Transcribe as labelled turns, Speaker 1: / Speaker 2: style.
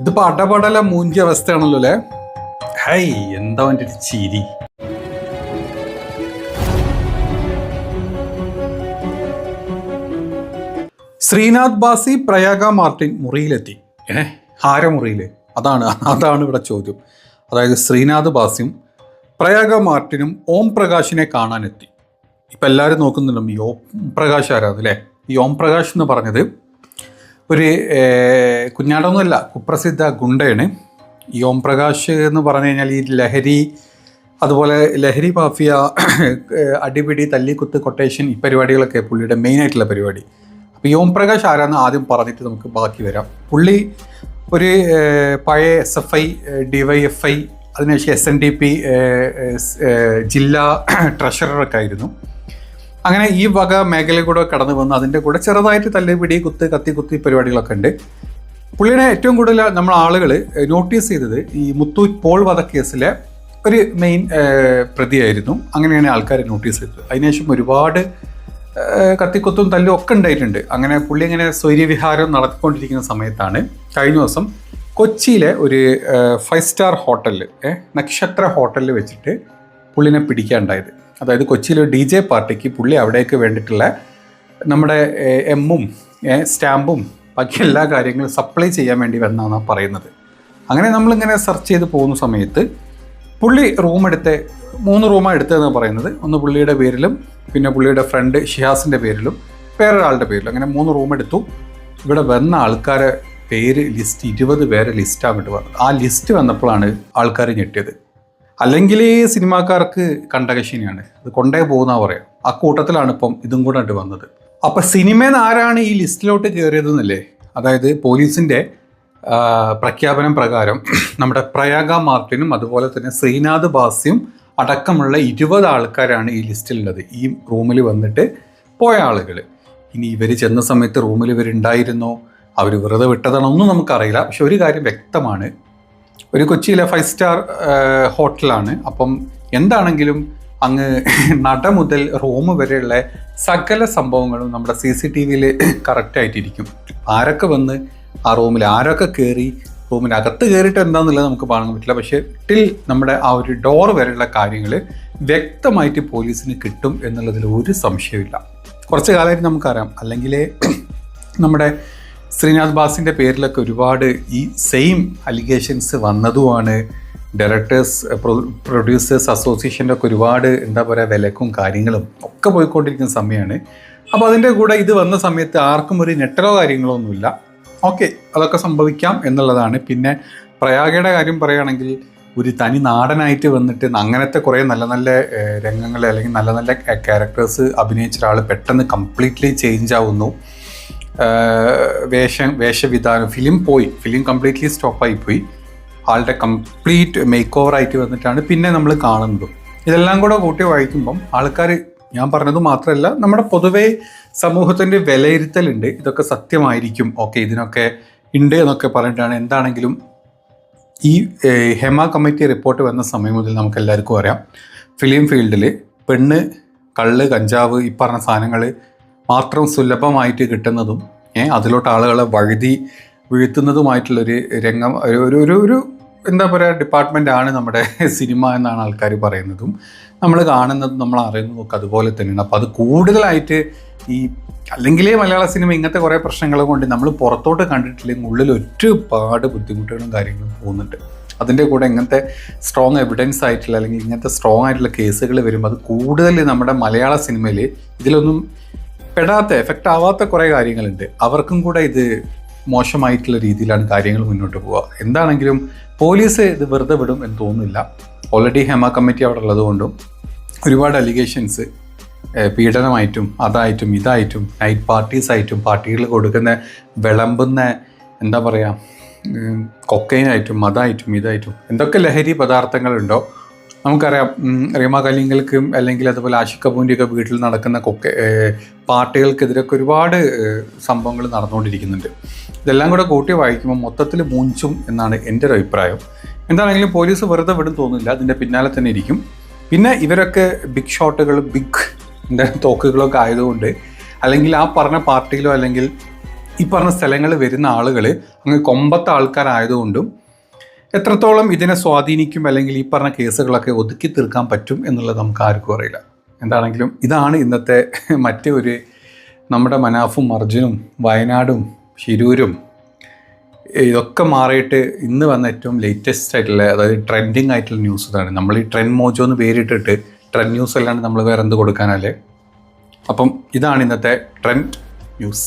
Speaker 1: ഇതിപ്പോ അടപടല മൂഞ്ചി അവസ്ഥയാണല്ലോ അല്ലേ? ഹൈ എന്താ എന്റെ ഒരു ചിരി? ശ്രീനാഥ് ബാസി പ്രയാഗ മാർട്ടിൻ മുറിയിലെത്തി. ഏ ഹാര മുറിയിൽ അതാണ് അതാണ് ഇവിടെ ചോദ്യം. അതായത് ശ്രീനാഥ് ബാസിയും പ്രയാഗ മാർട്ടിനും ഓം പ്രകാശിനെ കാണാനെത്തി. ഇപ്പം എല്ലാവരും നോക്കുന്നുണ്ടോ ഈ ഓം പ്രകാശ് ആരാധല്ലേ ഈ ഓം പ്രകാശ് എന്ന് പറഞ്ഞത് ഒരു കുഞ്ഞാടൊന്നുമല്ല കുപ്രസിദ്ധ ഗുണ്ടയാണ്. ഈ ഓം പ്രകാശ് എന്ന് പറഞ്ഞു കഴിഞ്ഞാൽ ഈ ലഹരി അതുപോലെ ലഹരി മാഫിയ അടിപിടി തല്ലിക്കുത്ത് കൊട്ടേഷൻ ഈ പരിപാടികളൊക്കെ പുള്ളിയുടെ മെയിൻ ആയിട്ടുള്ള പരിപാടി. അപ്പോൾ ഈ ഓം പ്രകാശ് ആരാന്ന് ആദ്യം പറഞ്ഞിട്ട് നമുക്ക് ബാക്കി വരാം. പുള്ളി ഒരു പഴയ S F I D Y F I അതിനുശേഷം എസ് എൻ ഡി പി ജില്ലാ ട്രഷററൊക്കെ ആയിരുന്നു. അങ്ങനെ ഈ വക മേഖലയിൽ കൂടെ കടന്നു വന്ന് അതിന്റെ കൂടെ ചെറുതായിട്ട് തല്ലുപിടി കുത്ത് കത്തി കുത്തി പരിപാടികളൊക്കെ ഉണ്ട്. പുള്ളിയുടെ ഏറ്റവും കൂടുതൽ നമ്മൾ ആളുകൾ നോട്ടീസ് ചെയ്തത് ഈ മുത്തു പോൾ വധക്കേസിലെ ഒരു മെയിൻ പ്രതിയായിരുന്നു. അങ്ങനെയാണ് ആൾക്കാർ നോട്ടീസ് ചെയ്തത്. അതിനുശേഷം ഒരുപാട് കത്തിക്കൊത്തും തല്ലും ഒക്കെ ഉണ്ടായിട്ടുണ്ട്. അങ്ങനെ പുള്ളി ഇങ്ങനെ സ്വൈര്യവിഹാരം നടത്തിക്കൊണ്ടിരിക്കുന്ന സമയത്താണ് കഴിഞ്ഞ ദിവസം കൊച്ചിയിലെ ഒരു ഫൈവ് സ്റ്റാർ ഹോട്ടലിൽ നക്ഷത്ര ഹോട്ടലിൽ വെച്ചിട്ട് പുള്ളിനെ പിടിക്കാനുണ്ടായത് അതായത് കൊച്ചിയിലെ ഡി ജെ പാർട്ടിക്ക് പുള്ളി അവിടേക്ക് വേണ്ടിയിട്ടുള്ള നമ്മുടെ എമ്മും സ്റ്റാമ്പും ബാക്കി എല്ലാ കാര്യങ്ങളും സപ്ലൈ ചെയ്യാൻ വേണ്ടി വന്നാണ് പറയുന്നത്. അങ്ങനെ നമ്മളിങ്ങനെ സെർച്ച് ചെയ്ത് പോകുന്ന സമയത്ത് പുള്ളി റൂം എടുത്ത് മൂന്ന് റൂമാണ് എടുത്തതെന്ന് പറയുന്നത്. ഒന്ന് പുള്ളിയുടെ പേരിലും പിന്നെ പുള്ളിയുടെ ഫ്രണ്ട് ഷിഹാസിന്റെ പേരിലും വേറൊരാളുടെ പേരിലും. അങ്ങനെ മൂന്ന് റൂം എടുത്തു. ഇവിടെ വന്ന ആൾക്കാരെ പേര് ലിസ്റ്റ് ഇരുപത് പേരെ ലിസ്റ്റ് വന്നത്. ആ ലിസ്റ്റ് വന്നപ്പോഴാണ് ആൾക്കാർ ഞെട്ടിയത്. അല്ലെങ്കിൽ സിനിമാക്കാർക്ക് കണ്ടകശീനിയാണ് അത് കൊണ്ടേ പോകുന്ന പറയാം. ആ കൂട്ടത്തിലാണ് ഇപ്പം ഇതും കൂടെ ആയിട്ട് വന്നത്. അപ്പം സിനിമയിൽ ആരാണ് ഈ ലിസ്റ്റിലോട്ട് കയറിയതെന്നല്ലേ അതായത് പോലീസിന്റെ പ്രഖ്യാപനം പ്രകാരം നമ്മുടെ പ്രയാഗ മാർട്ടിനും അതുപോലെ തന്നെ ശ്രീനാഥ് ബാസിയും അടക്കമുള്ള ഇരുപത് ആൾക്കാരാണ് ഈ ലിസ്റ്റിലുള്ളത്. ഈ റൂമിൽ വന്നിട്ട് പോയ ആളുകൾ ഇനി ഇവർ ചെന്ന സമയത്ത് റൂമിൽ ഇവരുണ്ടായിരുന്നോ? അവർ വെറുതെ വിട്ടതാണോ? ഒന്നും നമുക്കറിയില്ല. പക്ഷെ ഒരു കാര്യം വ്യക്തമാണ്. ഒരു കൊച്ചിയിലെ ഫൈവ് സ്റ്റാർ ഹോട്ടലാണ് അപ്പം എന്താണെങ്കിലും അങ്ങ് നട മുതൽ റൂം വരെയുള്ള സകല സംഭവങ്ങളും നമ്മുടെ സി സി ടി വിയിൽ കറക്റ്റായിട്ടിരിക്കും ആരൊക്കെ വന്ന് ആ റൂമിൽ ആരൊക്കെ കയറി റൂമിനകത്ത് കയറിയിട്ട് എന്താണെന്നുള്ളത് നമുക്ക് കാണാൻ പറ്റില്ല. പക്ഷേ ടിൽ നമ്മുടെ ആ ഒരു ഡോർ വരെയുള്ള കാര്യങ്ങൾ വ്യക്തമായിട്ട് പോലീസിന് കിട്ടും എന്നുള്ളതിൽ ഒരു സംശയമില്ല കുറച്ച് കാലമായിട്ട് നമുക്കറിയാം. അല്ലെങ്കിൽ നമ്മുടെ ശ്രീനാഥ് ബാസിന്റെ പേരിലൊക്കെ ഒരുപാട് ഈ സെയിം അലിഗേഷൻസ് വന്നതുമാണ്. ഡയറക്ടേഴ്സ് പ്രൊഡ്യൂസേഴ്സ് അസോസിയേഷന്റെ ഒക്കെ ഒരുപാട് എന്താ പറയുക വിലക്കും കാര്യങ്ങളും ഒക്കെ പോയിക്കൊണ്ടിരിക്കുന്ന സമയമാണ് അപ്പോൾ അതിന്റെ കൂടെ ഇത് വന്ന സമയത്ത് ആർക്കും ഒരു നെറ്ററോ കാര്യങ്ങളോ ഒന്നുമില്ല. ഓക്കെ അതൊക്കെ സംഭവിക്കാം എന്നുള്ളതാണ്. പിന്നെ പ്രയാഗയുടെ കാര്യം പറയുകയാണെങ്കിൽ ഒരു തനി നാടനായിട്ട് വന്നിട്ട് അങ്ങനത്തെ കുറേ നല്ല നല്ല രംഗങ്ങൾ അല്ലെങ്കിൽ നല്ല നല്ല ക്യാരക്ടേഴ്സ് അഭിനയിച്ച ഒരാൾ പെട്ടെന്ന് കംപ്ലീറ്റ്ലി ചേഞ്ച് ആവുന്നു. വേഷം വേഷവിധാനം ഫിലിം പോയി. ഫിലിം കംപ്ലീറ്റ്ലി സ്റ്റോപ്പായി പോയി. ആളുടെ കംപ്ലീറ്റ് മേക്ക് ഓവർ ആയിട്ട് വന്നിട്ടാണ് പിന്നെ നമ്മൾ കാണുന്നത്. ഇതെല്ലാം കൂടെ കൂട്ടി വായിക്കുമ്പം ആൾക്കാർ ഞാൻ പറഞ്ഞത് മാത്രമല്ല നമ്മുടെ പൊതുവേ സമൂഹത്തിന്റെ വിലയിരുത്തലുണ്ട്. ഇതൊക്കെ സത്യമായിരിക്കും. ഓക്കെ ഇതിനൊക്കെ ഉണ്ട് എന്നൊക്കെ പറഞ്ഞിട്ടാണ് എന്താണെങ്കിലും ഈ ഹെമ കമ്മിറ്റി റിപ്പോർട്ട് വന്ന സമയം മുതൽ നമുക്ക് എല്ലാവർക്കും അറിയാം. ഫിലിം ഫീൽഡിൽ പെണ്ണ് കള്ള് കഞ്ചാവ് ഈ പറഞ്ഞ സാധനങ്ങൾ മാത്രം സുലഭമായിട്ട് കിട്ടുന്നതും അതിലോട്ട് ആളുകളെ വഴുതി വീഴ്ത്തുന്നതുമായിട്ടുള്ളൊരു രംഗം ഒരു ഒരു ഒരു എന്താ പറയുക ആണ് നമ്മുടെ സിനിമ എന്നാണ് ആൾക്കാർ പറയുന്നതും. നമ്മൾ കാണുന്നതും നമ്മൾ അറിയുന്നതും ഒക്കെ അതുപോലെ തന്നെയാണ്. അപ്പോൾ അത് കൂടുതലായിട്ട് ഈ അല്ലെങ്കിലേ മലയാള സിനിമ ഇങ്ങനത്തെ കുറേ പ്രശ്നങ്ങൾ കൊണ്ട് നമ്മൾ പുറത്തോട്ട് കണ്ടിട്ടില്ലെങ്കിൽ ഉള്ളിൽ ഒരുപാട് ബുദ്ധിമുട്ടുകളും കാര്യങ്ങളും പോകുന്നുണ്ട്. അതിന്റെ കൂടെ ഇങ്ങനത്തെ സ്ട്രോങ് എവിഡൻസ് ആയിട്ടുള്ള അല്ലെങ്കിൽ ഇങ്ങനത്തെ സ്ട്രോങ് ആയിട്ടുള്ള കേസുകൾ വരുമ്പോൾ അത് കൂടുതൽ നമ്മുടെ മലയാള സിനിമയിൽ ഇതിലൊന്നും പെടാത്ത എഫക്റ്റ് ആവാത്ത കുറേ കാര്യങ്ങളുണ്ട്. അവർക്കും കൂടെ ഇത് മോശമായിട്ടുള്ള രീതിയിലാണ് കാര്യങ്ങൾ മുന്നോട്ട് പോവുക. എന്താണെങ്കിലും പോലീസ് ഇത് വെറുതെ വിടും എന്ന് തോന്നുന്നില്ല. ഓൾറെഡി ഹെമ കമ്മിറ്റി അവിടെ ഉള്ളതുകൊണ്ടും ഒരുപാട് അലിഗേഷൻസ് പീഡനമായിട്ടും അതായിട്ടും ഇതായിട്ടും നൈറ്റ് പാർട്ടീസ് ആയിട്ടും പാർട്ടികൾ കൊടുക്കുന്ന വിളമ്പുന്ന എന്താ പറയുക കൊക്കൈനായിട്ടും അതായിട്ടും ഇതായിട്ടും എന്തൊക്കെ ലഹരി പദാർത്ഥങ്ങളുണ്ടോ നമുക്കറിയാം റീമ കലിംഗൽക്കും അല്ലെങ്കിൽ അതുപോലെ ആഷിഖ് കപൂറിന്റെയൊക്കെ വീട്ടിൽ നടക്കുന്ന കൊക്കെ പാർട്ടികൾക്കെതിരൊക്കെ ഒരുപാട് സംഭവങ്ങൾ നടന്നുകൊണ്ടിരിക്കുന്നുണ്ട്. ഇതെല്ലാം കൂടെ കൂട്ടി വായിക്കുമ്പോൾ മൊത്തത്തിൽ മൂഞ്ചും എന്നാണ് എന്റെ ഒരു അഭിപ്രായം. എന്താണെങ്കിലും പോലീസ് വെറുതെ വിടും തോന്നുന്നില്ല അതിന്റെ പിന്നാലെ തന്നെ ഇരിക്കും. പിന്നെ ഇവരൊക്കെ ബിഗ് ഷോട്ടുകൾ ബിഗ് തോക്കുകളൊക്കെ ആയതുകൊണ്ട് അല്ലെങ്കിൽ ആ പറഞ്ഞ പാർട്ടിയിലോ അല്ലെങ്കിൽ ഈ പറഞ്ഞ സ്ഥലങ്ങളിൽ വരുന്ന ആളുകൾ അങ്ങ് കൊമ്പത്തെ ആൾക്കാരായതുകൊണ്ടും എത്രത്തോളം ഇതിനെ സ്വാധീനിക്കും അല്ലെങ്കിൽ ഈ പറഞ്ഞ കേസുകളൊക്കെ ഒതുക്കി തീർക്കാൻ പറ്റും എന്നുള്ളത് നമുക്ക് ആർക്കും അറിയില്ല. എന്താണെങ്കിലും ഇതാണ് ഇന്നത്തെ മറ്റേ ഒരു നമ്മുടെ മനാഫും അർജുനും വയനാടും ശിരൂരും ഇതൊക്കെ മാറിയിട്ട് ഇന്ന് വന്ന ഏറ്റവും ലേറ്റസ്റ്റ് ആയിട്ടുള്ള അതായത് ട്രെൻഡിങ് ആയിട്ടുള്ള ന്യൂസ് ഇതാണ്. നമ്മൾ ഈ ട്രെൻഡ് മോജോ എന്ന് പേരിട്ടിട്ട് ട്രെൻഡ് ന്യൂസ് അല്ലാണ്ട് നമ്മൾ വേറെ എന്ത് കൊടുക്കാനല്ലേ അപ്പം ഇതാണ് ഇന്നത്തെ ട്രെൻഡ് ന്യൂസ്